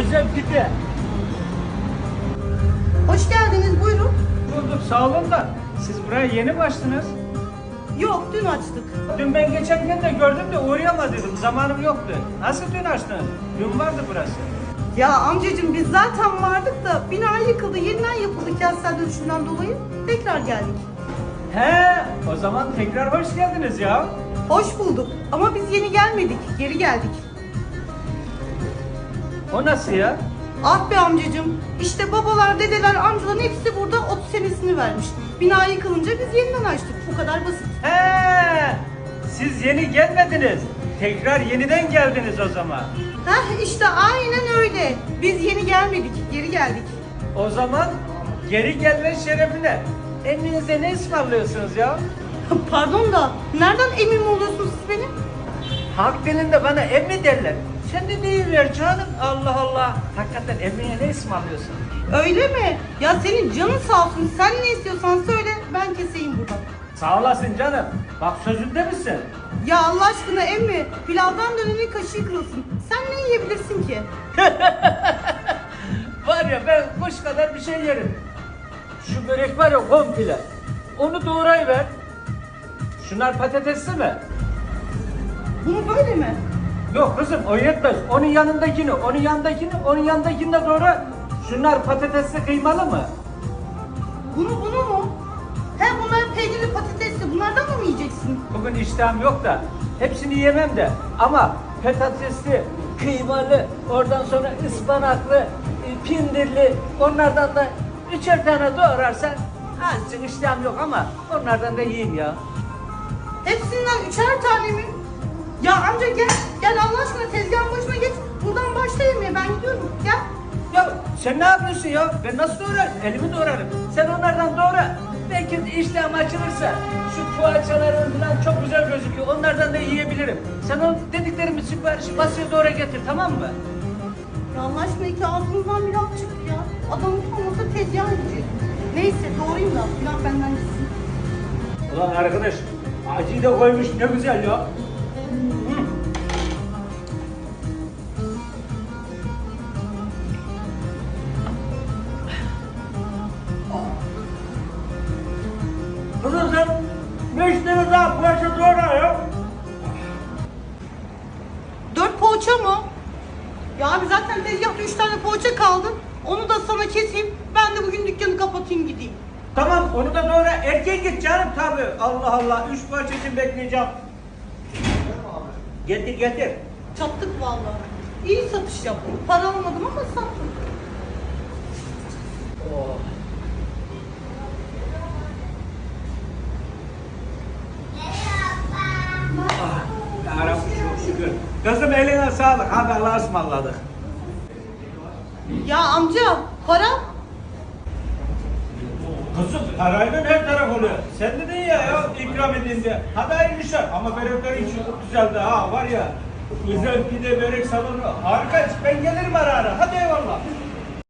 özel pide. Hoş geldiniz buyurun. Bulduk sağ olun da siz buraya yeni mi açtınız? Yok dün açtık. Dün ben geçen gün de gördüm de uğrayamadıydım. Zamanım yoktu. Nasıl dün açtınız? Dün vardı burası. Ya amcacığım biz zaten vardık da bina yıkıldı yeniden yapıldı kentsel dönüşümden dolayı tekrar geldik. He, o zaman tekrar hoş geldiniz ya. Hoş bulduk ama biz yeni gelmedik geri geldik. O nasıl ya? Ah be amcacığım işte babalar dedeler amcaların hepsi burada 30 senesini vermiş. Bina yıkılınca biz yeniden açtık bu kadar basit. He, siz yeni gelmediniz. Tekrar yeniden geldiniz o zaman. Heh işte aynen öyle. Biz yeni gelmedik geri geldik. O zaman geri gelme şerefine eminize ne ısmarlıyorsunuz ya? Pardon da nereden emin mi oluyorsunuz siz benim? Halk dilinde bana emmi derler. Sen de deyiver canım. Allah Allah. Hakikaten emmine ne ısmarlıyorsun? Öyle mi? Ya senin canın sağ olsun. Sen ne istiyorsan söyle ben keseyim buradan. Sağ olasın canım. Bak sözünde misin? Ya Allah aşkına emmi pilavdan dönenin kaşığı kırılsın. Sen ne yiyebilirsin ki? Var ya ben kuş kadar bir şey yerim. Şu börek var ya komple. Onu doğrayıver. Şunlar patatesli mi? Bunu böyle mi? Yok kızım o yetmez. Onun yanındakini, onun yanındakini, onun yanındakini de doğra. Şunlar patatesli kıymalı mı? Bunu bunu mu? He bunlar peynirli patatesli. Bunlardan da mı yiyeceksin? Bugün iştahım yok da hepsini yemem de ama patatesli, kıymalı, oradan sonra ıspanaklı, e, pindirli onlardan da üçer tane doğrarsan azıcık iştahım yok ama onlardan da yiyeyim ya. Hepsinden üçer tane mi? Ya amca gel. Gel Allah aşkına tezgahın başına geç. Buradan başla yemeye ben gidiyorum. Gel. Ya sen ne yapıyorsun ya? Ben nasıl doğrarım? Elimi doğrarım. Sen onlardan doğra. Belki iştahım açılırsa şu poğaçaların falan çok güzel gözüküyor. Onlardan da yiyebilirim. Sen o dediklerimi siparişi basıyor doğra getir tamam mı? Ya Allah aşkına iki ağzımızdan bir laf çıktı ya. Adam utanmasa tezgah yiyecek. Neyse doğrayayım da pilav benden gitsin. Ulan arkadaş acıyı da koymuş ne güzel ya. Tane daha poğaça doğra ya. Dört poğaça mı? Ya abi zaten tezgahta üç tane poğaça kaldı. Onu da sana keseyim. Ben de bugün dükkanı kapatayım gideyim. Tamam onu da doğra erken git canım tabi. Allah Allah üç poğaça için bekleyeceğim. Getir getir. Çattık vallahi. İyi satış yaptım. Para almadım ama sattım. Oh. Ah, Yarabbim çok şükür. Kızım eline sağlık. Hadi Allah'a ısmarladık. Ya amca para? Kızım parayla her taraf oluyor. Sen dedin ya ya ikram edin diye. Hadi hayırlı işler. Ama böreklerin çok güzeldi ha var ya. Güzel pide börek salonu. Harika. Ben gelirim ara ara. Hadi eyvallah.